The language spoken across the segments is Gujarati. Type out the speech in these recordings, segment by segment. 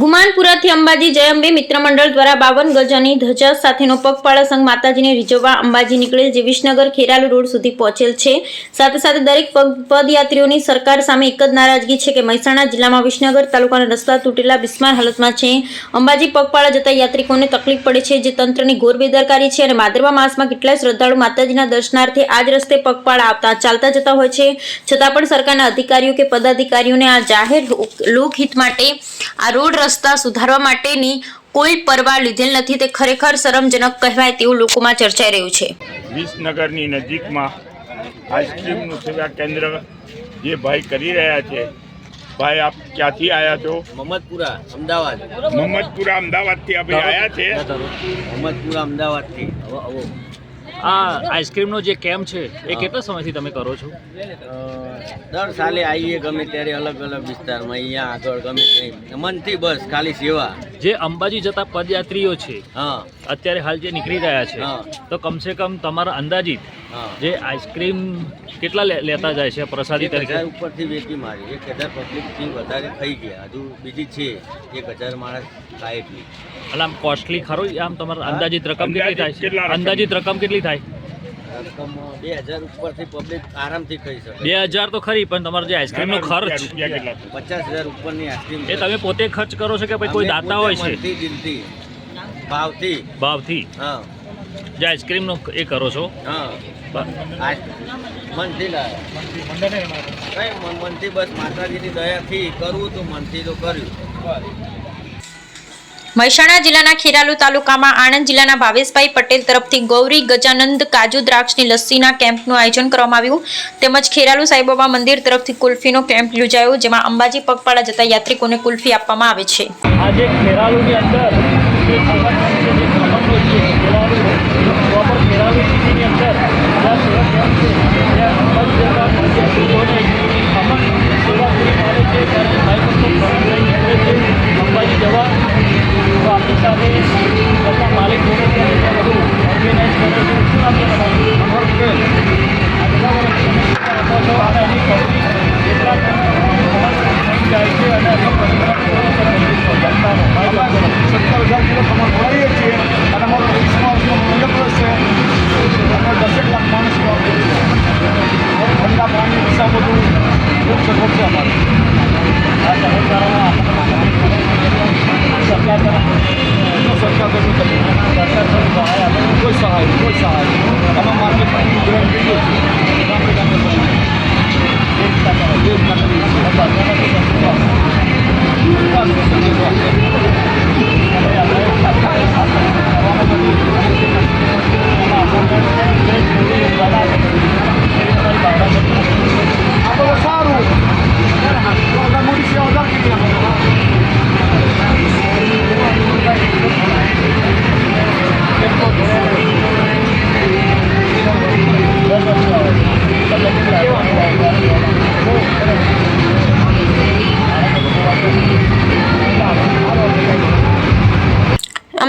ગુમાનપુરાથી અંબાજી જયંબે મિત્ર મંડળ દ્વારા બાવન ગજાની ધજા સાથેનો પગપાળા સંઘ માતાજીને રીઝવવા અંબાજી નીકળેલ જે વિસનગર ખેરાલુ રોડ સુધી પહોંચેલ છે. સાથે સાથે દરેક પદયાત્રીઓની સરકાર સામે એક જ નારાજગી છે કે મહેસાણા જિલ્લામાં વિસનગર તાલુકાના રસ્તા તૂટેલા બિસ્માર હાલતમાં છે. અંબાજી પગપાળા જતા યાત્રિકોને તકલીફ પડે છે. જે તંત્રની ઘોર બેદરકારી છે અને ભાદરવા માસમાં કેટલાય શ્રદ્ધાળુ માતાજીના દર્શનાર્થે આ જ રસ્તે પગપાળા આવતા ચાલતા જતા હોય છે. છતાં પણ સરકારના અધિકારીઓ કે પદાધિકારીઓને આ જાહેર લોકહિત માટે આ રોડ રસ્તા સુધારવા માટેની કોઈ પરવા લીધેલ નથી. તે ખરેખર શરમજનક કહેવાય તેવું લોકોમાં ચર્ચાઈ રહ્યું છે. વિસનગરની નજીકમાં આઈસ્ક્રીમનું સેવા કેન્દ્ર જે ભાઈ કરી રહ્યા છે ભાઈ આપ ક્યાંથી આવ્યા છો? મહમદપુરા અમદાવાદ. મહમદપુરા અમદાવાદથી આપણે આવ્યા છે. મહમદપુરા અમદાવાદથી. આ આઈસ્ક્રીમનો જે કેમ્પ છે એ કેટલા સમયથી તમે કરો છો? દર સાલે આવીએ ગમે ત્યારે અલગ અલગ વિસ્તારમાં અહીંયા આગળ ગમે ત્યાં. મનથી બસ ખાલી સેવા. જે અંબાજી જતા પદયાત્રીઓ છે હા. અત્યારે હાલ જે નીકળી રહ્યા છે. તો કમસે કમ તમારા અંદાજિત જે આઈસ્ક્રીમ કેટલા લે- લેતા જાય છે પ્રસાદી તરીકે? ઉપરથી વેચી મારી. એક હજાર પબ્લિકથી વધારે થઈ ગયા. હજુ બીજી છે. એક હજાર માણસ ખાય એટલી. એટલે આમ કોસ્ટલી ખરું? આમ તમારા અંદાજિત રકમ કેટલી થાય રકમ? અંદાજિત રકમ કેટલી થાય રકમ બે હજાર ઉપરથી પબ્લિક આરામથી ખાઈ શકે. બે હજાર તો ખરી પણ તમારો જે આઈસ્ક્રીમનો ખર્ચ. છે? પચાસ હજાર ઉપરની આઈસ્ક્રીમ એ તમે પોતે ખર્ચ કરો છો કે પછી કોઈ દાતા હોય છે? દિલથી ભાવથી. ભાવથી. હા. જે આઈસ્ક્રીમનો એ કરો છો? હા. મનથી મન- મનથી બસ માતાજીની દયાથી કરવું તો મનથી તો કર્યું. મહેસાણા જિલ્લાના ખેરાલુ તાલુકામાં આણંદ જિલ્લાના ભાવેશભાઈ પટેલ તરફથી ગૌરી, ગજાનંદ, કાજુ દ્રાક્ષની લસ્સીના કેમ્પનું આયોજન કરવામાં આવ્યું. તેમજ ખેરાલુ સાંઈબાબા મંદિર તરફથી કુલ્ફીનો કેમ્પ યોજાયો, જેમાં અંબાજી પગપાળા જતા યાત્રિકોને કુલ્ફી આપવામાં આવે છે. આજે ખેરાલુની અંદર તો આપણી સાથે એમના માલિક જોડે છે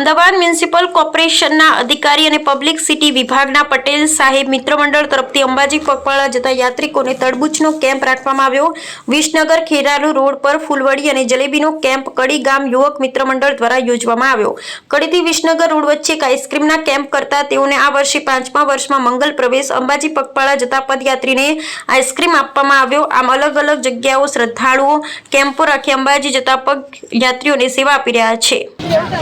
અમદાવાદ મ્યુનિસિપલ કોર્પોરેશનના અધિકારી અને પબ્લિક સિટી વિભાગના પટેલ સાહેબ મિત્ર મંડળ તરફથી અંબાજી પગપાળા જતા યાત્રિકોને તડબૂચનો કેમ્પ રાખવામાં આવ્યો. વિસનગર ખેરાલુ રોડ પર ફૂલવડી અને જલેબીનો કેમ્પ કડી ગામ યુવક મિત્ર મંડળ દ્વારા યોજવામાં આવ્યો. કડીથી વિસનગર રોડ વચ્ચે એક આઈસ્ક્રીમના કેમ્પ કરતા તેઓને આ વર્ષે પાંચમા વર્ષમાં મંગલ પ્રવેશ અંબાજી પગપાળા જતા પદયાત્રીને આઈસ્ક્રીમ આપવામાં આવ્યો. આમ અલગ અલગ જગ્યાઓ શ્રદ્ધાળુઓ કેમ્પો રાખી અંબાજી જતા પગયાત્રીઓને સેવા આપી રહ્યા છે.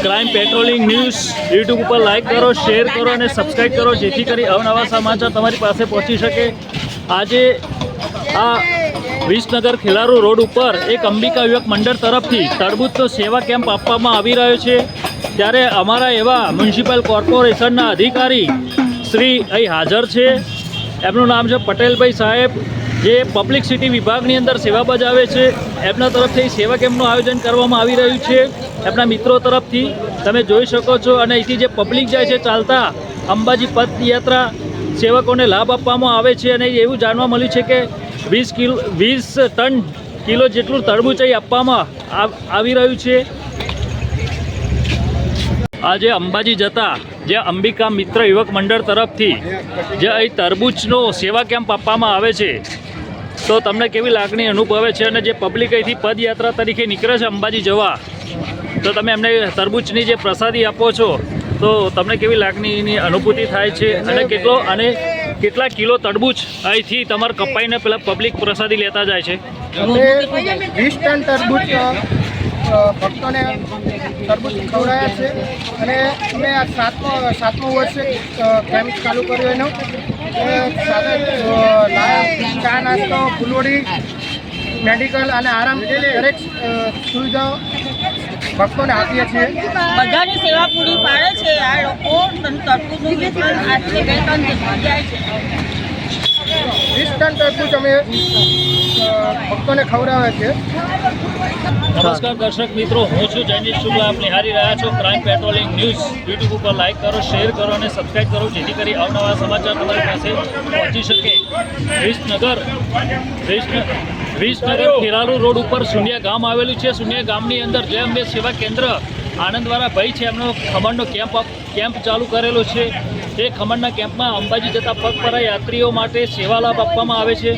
ક્રાઇમ પેટ્રોલિંગ ન્યૂઝ યુટ્યુબ ઉપર લાઈક કરો શેર કરો અને સબસ્ક્રાઇબ કરો, જેથી કરી અવનવા સમાચાર તમારી પાસે પહોંચી શકે. આજે આ વિસનગર ખેલારુ રોડ ઉપર એક અંબિકા યુવક મંડળ તરફથી તરબૂચનો સેવા કેમ્પ આપવામાં આવી રહ્યો છે. ત્યારે અમારા એવા મ્યુનિસિપલ કોર્પોરેશનના અધિકારી શ્રી અહીં હાજર છે. એમનું નામ છે પટેલભાઈ સાહેબ, જે પબ્લિક સિટી વિભાગની અંદર સેવા બજાવે છે. એમના તરફથી સેવા કેમ્પનું આયોજન કરવામાં આવી રહ્યું છે. એમના મિત્રો તરફથી તમે જોઈ શકો છો અને અહીંથી જે પબ્લિક જાય છે, ચાલતા અંબાજી પદયાત્રા સેવકોને લાભ આપવામાં આવે છે અને એવું જાણવા મળ્યું છે કે વીસ કિલો, વીસ ટન કિલો જેટલું તરબૂચ અહીં આપવામાં આવ- રહ્યું છે. આજે અંબાજી જતા જે અંબિકા મિત્ર યુવક મંડળ તરફથી જે અહીં તરબૂચનો સેવા કેમ્પ આપવામાં આવે છે, તો તમને કેવી લાગણી અનુભવે છે અને જે પબ્લિક અહીંથી પદયાત્રા તરીકે નીકળે છે અંબાજી જવા? તો તમે એમને તરબૂચની જે પ્રસાદી આપો છો, તો તમને કેવી લાગણીની અનુભૂતિ થાય છે અને કેટલો અને કેટલા કિલો તરબૂચ અહીંથી તમારે કપાઈને પેલા પબ્લિક પ્રસાદી લેતા જાય છે? તરબૂચ ભક્તોને તરબૂચ ખવડાયા છે અને અમે આ સાતમો સાતમો વર્ષે કેમ્પ ચાલુ કર્યો એનો. સાથે ચા નાસ્તો, ફૂલવડી, મેડિકલ અને આરામ, દરેક સુવિધાઓ ભક્તોને આપીએ છીએ. બધાની સેવા પૂરી પાડે છે. આ લોકો તરબૂચનું વિતરણ આજે બે ત્રણ દિવસમાં જાય છે. વીસ ટન તરબૂચ અમે ભક્તોને ખવડાવે છે. નમસ્કાર દર્શક મિત્રો હું છું જયનીશ શુક્લા. આપ નિહારી રહ્યા છો ક્રાઇમ પેટ્રોલિંગ ન્યૂઝ. યુટ્યુબ ઉપર લાઇક કરો શેર કરો અને સબસ્ક્રાઇબ કરો જેથી કરી અવનવા સમાચાર તમારી પાસે પહોંચી શકે. વિસનગર વિસન- વિસનગર ખેરાલુ રોડ ઉપર સુનિયા ગામ આવેલું છે. સુનિયા ગામની અંદર જય અંબે સેવા કેન્દ્ર આનંદવાળા ભાઈ છે, એમનો ખમણનો કેમ્પ કેમ્પ ચાલુ કરેલો છે. એ ખમણના કેમ્પમાં અંબાજી જતા પગપરા યાત્રીઓ માટે સેવા લાભ આપવામાં આવે છે.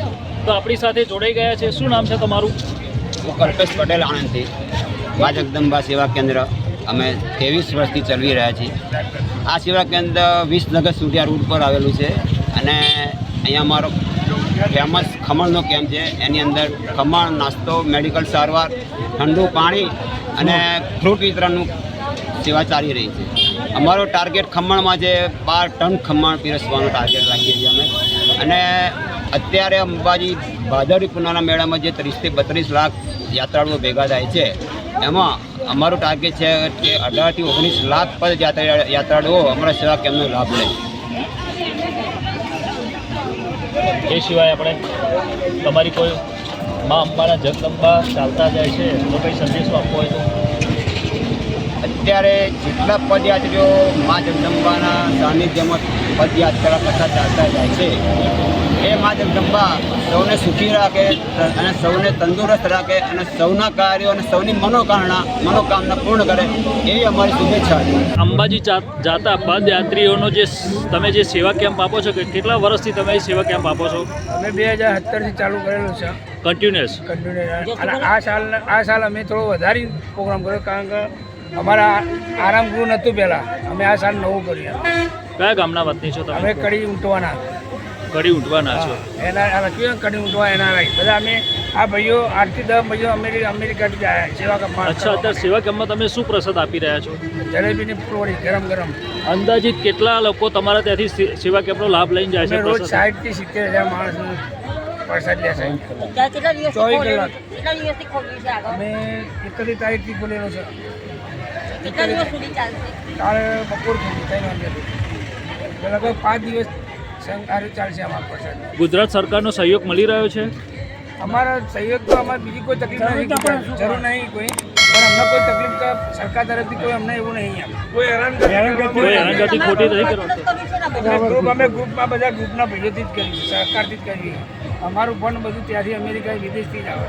તો આપણી સાથે જોડાઈ ગયા છે. શું નામ છે તમારું? હું કલ્પેશ પટેલ આણંદથી. મા જગદંબા સેવા કેન્દ્ર. અમે ત્રેવીસ વર્ષથી ચલાવી રહ્યા છીએ. આ સેવા કેન્દ્ર વિસનગર સુડિયા રોડ પર આવેલું છે. અને અહીંયા અમારો ફેમસ ખમણનો કેમ્પ છે. એની અંદર ખમણ, નાસ્તો મેડિકલ સારવાર, ઠંડુ પાણી અને ફ્રૂટ વિતરણનું સેવા ચાલી રહી છે. અમારો ટાર્ગેટ ખમણમાં છે બાર ટન ખમણ પીરસવાનો ટાર્ગેટ રાખીએ છીએ અમે. અને અત્યારે અંબાજી ભાદરવી પૂનાના મેળામાં જે ત્રીસથી બત્રીસ લાખ યાત્રાળુઓ ભેગા થાય છે, એમાં અમારું ટાર્ગેટ છે કે અઢારથી ઓગણીસ લાખ પદ યાત્રા યાત્રાળુઓ અમારા સેવા કેમ્પનો લાભ લે. એ સિવાય આપણે તમારી કોઈ મા અંબાના જગદંબા ચાલતા જાય છે તો કંઈ સંદેશો આપવો હોય તો? અત્યારે જેટલા પદયાત્રીઓ મા જગદંબાના સાનિધ્યમાં પદયાત્રા કરતા ચાલતા જાય છે મા જગદંબા સૌને સુખી રાખે અને સૌને તંદુરસ્ત રાખે અને સૌના કાર્યો અને સૌની મનોકામના મનોકામના પૂર્ણ કરે એવી અમારી શુભેચ્છા છે. અંબાજી જાતા પદયાત્રીઓનો જે તમે જે સેવા કેમ્પ આપો છો કે કેટલા વર્ષથી તમે સેવા કેમ્પ આપો છો? અમે બે હજાર સત્તરથી ચાલુ કરેલું છે. કન્ટિન્યુઅસ કન્ટિન્યુ અને આ સાલ આ સાલ અમે થોડો વધારી પ્રોગ્રામ કર્યો કારણ કે અમારા આરામ ગૃહ નહોતું પહેલાં. અમે આ સાલ નવું કર્યું કયા ગામના વતની છો અમે તમે કડી ઊંટવાના છો. એના ને કડી ઊંટવા એના રાઈ બધા અમે આ ભાઈઓ આઠથી દસ ભાઈઓ અમેરિકા અમેરિકાથી જ આવ્યા સેવા કપા અચ્છા અત્યારે સેવા કામમાં તમે શું પ્રસાદ આપી રહ્યા છો? જલેબીની ફ્લોરી ગરમ ગરમ. અંદાજિત કેટલા લોકો તમારા ત્યાંથી સેવા કેમ્પનો લાભ લઈને જાય છે રોજ? સાઠથી સિત્તેર હજાર માણસ પ્રસાદ લે છે. ચોવીસ કલાક. અમે એકત્રીસ તારીખથી ખોલેલો છે. કાલે બપોર સુધી ત્રણ વાગ્યાથી. લગભગ પાંચ દિવસ સંકારે ચાલશે અમારા પાસે ગુજરાત સરકારનો સહયોગ મળી રહ્યો છે? અમારા સહયોગ તો અમારે બીજી કોઈ તકલીફ નથી જરૂર નહીં કોઈ. પણ અમને કોઈ તકલીફ તો સરકાર તરફથી કોઈ અમને એવું નહીં કોઈ હેરાન કોઈ હેરાનગતિ ખોટી નહીં ગ્રુપ અમે ગ્રુપમાં બધા ગ્રુપના ભાઈઓથી જ કરીએ સરકારથી જ કરીએ અમારું ફંડ બધું ત્યાંથી અમેરિકા વિદેશથી જ આવે.